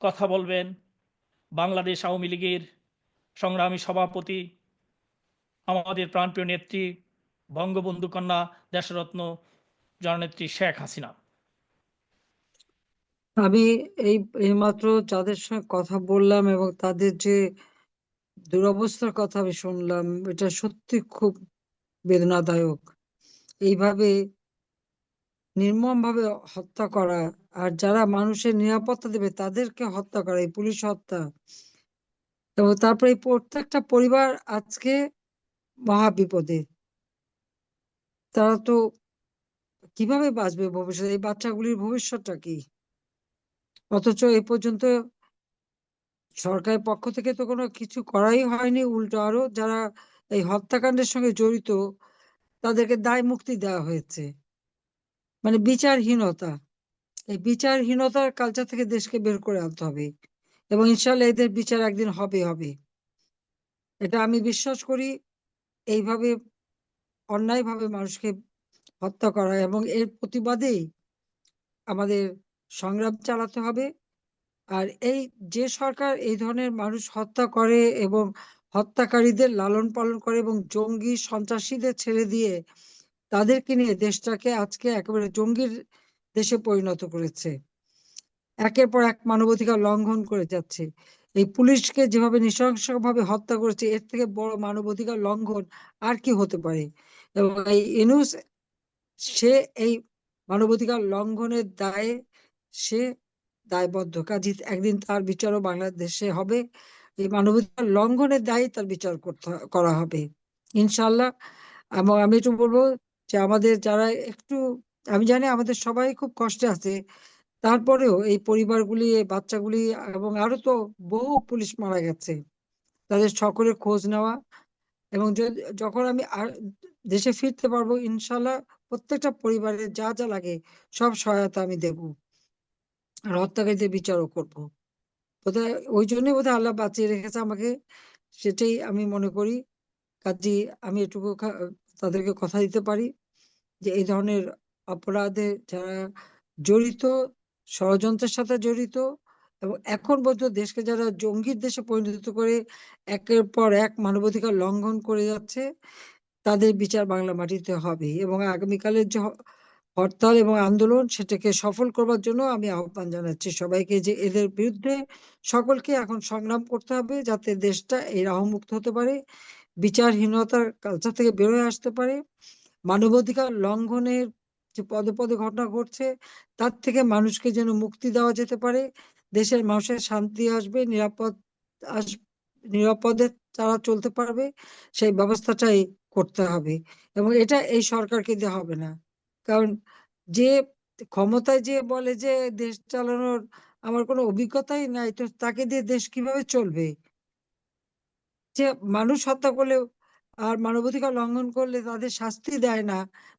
কথা বলবেন। বাংলাদেশ আওয়ামী লীগের সংগ্রামী সভাপতি, আমাদের প্রাণপ্রিয় নেত্রী, বঙ্গবন্ধু কন্যা দেশরত্ন জননেত্রী শেখ হাসিনা। আমি এই, এইমাত্র যাদের সঙ্গে কথা বললাম এবং তাদের যে দুরবস্থার কথা আমি শুনলাম, এটা সত্যি খুব বেদনাদায়ক। এইভাবে নির্মমভাবে হত্যা করা আর যারা মানুষের নিরাপত্তা দেবে তাদেরকে হত্যা করা, এই পুলিশ হত্যা। এবং তারপরে এই প্রত্যেকটা পরিবার আজকে মহা বিপদে তারা তো কীভাবে বাঁচবে ভবিষ্যতে? এই বাচ্চাগুলির ভবিষ্যৎটা কি? অথচ এ পর্যন্ত সরকারের পক্ষ থেকে তো কোনো কিছু করাই হয়নি, উল্টো আরও যারা এই হত্যাকাণ্ডের সঙ্গে জড়িত, তাদেরকে দায় মুক্তি দেওয়া হয়েছে। মানে বিচারহীনতা। এই বিচারহীনতার কালচার থেকে দেশকে বের করে আনতে হবে। এবং ইনশাল্লাহ এদের বিচার একদিন হবে হবে। এটা আমি বিশ্বাস করি, এইভাবে অন্যায়ভাবে মানুষকে হত্যা করা এবং এর প্রতিবাদেই আমাদের সংগ্রাম চালাতে হবে। আর এই যে সরকার এই ধরনের মানুষ হত্যা করে এবং হত্যাকারীদের লালন পালন করে এবং জঙ্গি সন্ত্রাসীদের ছেড়ে দিয়ে তাদেরকে নিয়ে দেশটাকে আজকে একেবারে জঙ্গির দেশে পরিণত করেছে। একের পর এক মানবাধিকার লঙ্ঘন করে যাচ্ছে। এই পুলিশকে যেভাবে নৃশংসভাবে হত্যা করেছে, এর থেকে বড় মানবাধিকার লঙ্ঘন আর কি হতে পারে? এবং এই ইনুস, সে এই মানবাধিকার লঙ্ঘনের দায়ে, সে দায়বদ্ধ। কাজী একদিন তার বিচারও বাংলাদেশে হবে। এই মানবাধিকার লঙ্ঘনের দায়ী তার বিচার করতে করা হবে। ইনশাল্লাহ এবং আমি একটু বলব যে আমাদের যারা একটু আমি জানি আমাদের সবাই খুব কষ্টে আছে। তারপরেও এই পরিবারগুলি বাচ্চাগুলি এবং আরও তো বহু পুলিশ মারা গেছে। তাদের সকলের খোঁজ নেওয়া এবং যখন আমি দেশে ফিরতে পারব ইনশাল্লাহ প্রত্যেকটা পরিবারের যা যা লাগে সব সহায়তা আমি দেব আর হত্যাকারীদের বিচারও করব। বোধহয় ওই জন্যই বোধহয় আল্লাহ বাঁচিয়ে রেখেছে আমাকে। সেটাই আমি মনে করি। কাজী আমি এটুকু তাদেরকে কথা দিতে পারি যে এই ধরনের অপরাধে যারা জড়িত, ষড়যন্ত্রের সাথে জড়িত এবং এখন পর্যন্ত দেশকে যারা জঙ্গির দেশে পরিণত করে একের পর এক মানবাধিকার লঙ্ঘন করে যাচ্ছে, তাদের বিচার বাংলা মাটিতে হবে এবং আগামীকালের যে হরতাল এবং আন্দোলন সেটাকে সফল করবার জন্য আমি আহ্বান জানাচ্ছি সবাইকে যে এদের বিরুদ্ধে সকলকে এখন সংগ্রাম করতে হবে যাতে দেশটা এই রাহমুক্ত হতে পারে, বিচারহীনতার কালচার থেকে বেরোয় আসতে পারে, মানবাধিকার লঙ্ঘনের যে পদে পদে ঘটনা ঘটছে, তার থেকে মানুষকে যেন মুক্তি দেওয়া যেতে পারে। দেশের মানুষের শান্তি আসবে, নিরাপদ আস, নিরাপদে তারা চলতে পারবে, সেই ব্যবস্থাটাই করতে হবে। এবং এটা এই সরকারকে দিয়ে হবে না। কারণ যে ক্ষমতায় যে বলে যে দেশ চালানোর আমার কোনো অভিজ্ঞতাই নাই, তো তাকে দিয়ে দেশ কীভাবে চলবে? যে মানুষ হত্যা করলে আর মানবাধিকার লঙ্ঘন করলে তাদের শাস্তি দেয় না,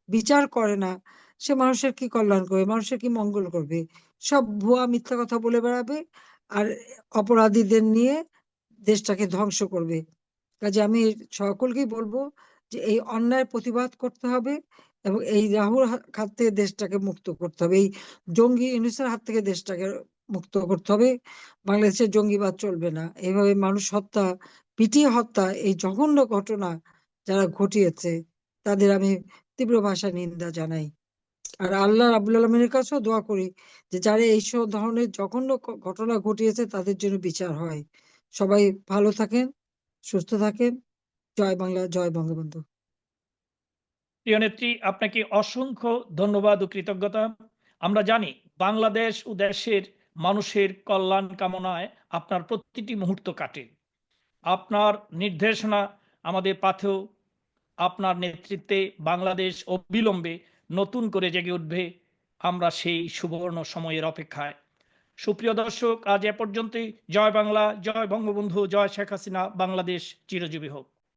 বিচার করে না, সে মানুষের কি কল্যাণ করবে? মানুষের কি মঙ্গল করবে? সব ভুয়া মিথ্যা কথা বলে বেড়াবে আর অপরাধীদের নিয়ে দেশটাকে ধ্বংস করবে। কাজে আমি সকলকেই বলব যে এই অন্যায় প্রতিবাদ করতে হবে। এবং এই রাহুর হাত থেকে দেশটাকে মুক্ত করতে হবে। এই জঙ্গি ইউনিসের হাত থেকে দেশটাকে মুক্ত করতে হবে। বাংলাদেশের জঙ্গিবাদ চলবে না। এইভাবে মানুষ হত্যা, পিটিয়ে হত্যা, এই জঘন্য ঘটনা যারা ঘটিয়েছে, তাদের আমি তীব্র ভাষায় নিন্দা জানাই। আর আল্লাহ রাবুল আলমিনের কাছেও দোয়া করি যে যারা এইসব ধরনের জঘন্য ঘটনা ঘটিয়েছে, তাদের জন্য বিচার হয়। সবাই ভালো থাকেন, সুস্থ থাকেন। জয় বাংলা, জয় বঙ্গবন্ধু। প্রিয় নেত্রী, আপনাকে অসংখ্য ধন্যবাদ ও কৃতজ্ঞতা। আমরা জানি বাংলাদেশ ও দেশের মানুষের কল্যাণ কামনায় আপনার প্রতিটি মুহূর্ত কাটে। আপনার নির্দেশনা আমাদের পাথেও আপনার নেতৃত্বে বাংলাদেশ অবিলম্বে নতুন করে জেগে উঠবে আমরা সেই সুবর্ণ সময়ের অপেক্ষায়। সুপ্রিয় দর্শক, আজ এ পর্যন্তই। জয় বাংলা, জয় বঙ্গবন্ধু, জয় শেখ হাসিনা। বাংলাদেশ চিরজীবী হোক।